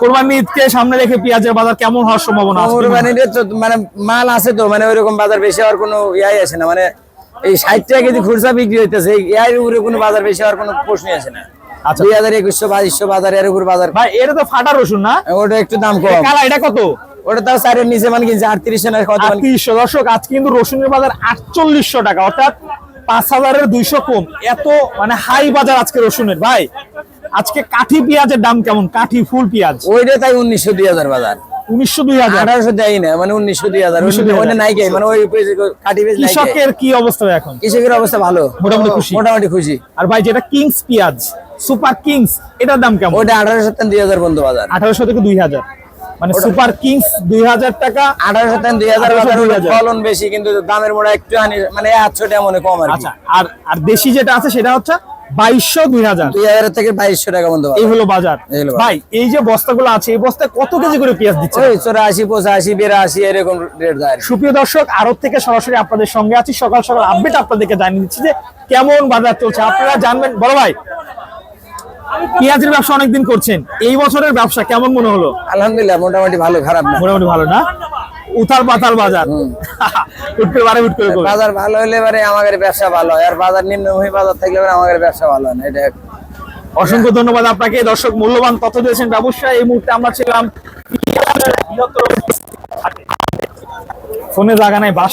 কোরবানি ঈদকে সামনে রেখে পেঁয়াজের বাজার কেমন হওয়ার সম্ভাবনা আছে? কোরবানিতে তো মানে মাল আছে তো মানে ওইরকম বাজার বেশি হওয়ার কোনো ইয়াই আসে না। মানে এই ষাট টাকা কেজি খুচরা বিক্রি হইতেছে এর উপরে কোনো বাজার বেশি হওয়ার কোনো প্রশ্নই আসে না। আচ্ছা। দুই হাজার একুশশো বাইশশো বাজার এর উপর বাজার। ভাই এটা তো ফাটা রসুন না? ওটা একটু দাম কম। কালা এটা কত? ওটা তাও চারের নিচে মানে কিনছে আটত্রিশশো না কত মানে? আটত্রিশশো। দর্শক আজকে কিন্তু রসুনের বাজার আটচল্লিশশো টাকা অর্থাৎ পাঁচ হাজারের দুইশো কম। এত মানে হাই বাজার আজকে রসুনের ভাই। আজকে কাঠি পেঁয়াজের দাম কেমন? কাঠি ফুল পেঁয়াজ। ওইটা তাই উনিশশো দুই হাজার বাজার। উনিশশো দুই হাজার। আঠারোশো দেয় না মানে উনিশশো দুই হাজার। ওইটা নাই কে মানে ওই কাটি বেশ কৃষকের কি অবস্থা এখন? কৃষকের অবস্থা ভালো। মোটামুটি খুশি। মোটামুটি খুশি। আর ভাই যেটা কিংস পেঁয়াজ সুপার কিংস এটার দাম কেমন? ওইটা আঠারোশো দুই হাজার বন্ধু বাজার। আঠারোশো থেকে দুই হাজার। মানে সুপার কিংস দুই হাজার টাকা আঠারোশো দুই হাজার বাজার ওটা 2000 ফলন বেশি কিন্তু দামের মোড়া একটু মানে আটশো টাকা মনে কম আচ্ছা আর আর দেশি যেটা আছে সেটা হচ্ছে বাইশশো দুই হাজার। দুই হাজার থেকে বাইশশো টাকা বন্ধু এই বাজার হলো বাজার। এই হলো বাজার। ভাই এই যে বস্তাগুলো আছে এই বস্তায় কত কেজি করে পেঁয়াজ দিচ্ছে চৌরাশি পঁচাশি বিরাশি এরকম রেট যায় সুপ্রিয় দর্শক আরব থেকে সরাসরি আপনাদের সঙ্গে আছি। সকাল সকাল আপডেট আপনাদেরকে জানিয়ে দিচ্ছি যে কেমন বাজার চলছে। আপনারা জানবেন বড় ভাই পেঁয়াজের ব্যবসা অনেকদিন করছেন। এই বছরের ব্যবসা কেমন মনে হলো? আলহামদুলিল্লাহ মোটামুটি ভালো খারাপ না। মোটামুটি ভালো না? উথাল পাতাল বাজার। উঠতে পারে উঠতে। বাজার ভালো হলে এবারে আমাদের ব্যবসা ভালো হয়। আর বাজার নিম্নমুখী বাজার থাকলে আমাদের ব্যবসা ভালো হয় না এটা অসংখ্য ধন্যবাদ আপনাকে। দর্শক মূল্যবান তথ্য দিয়েছেন ব্যবসায় এই মুহূর্তে আমরা ছিলাম ফোনে জায়গা নাই বাস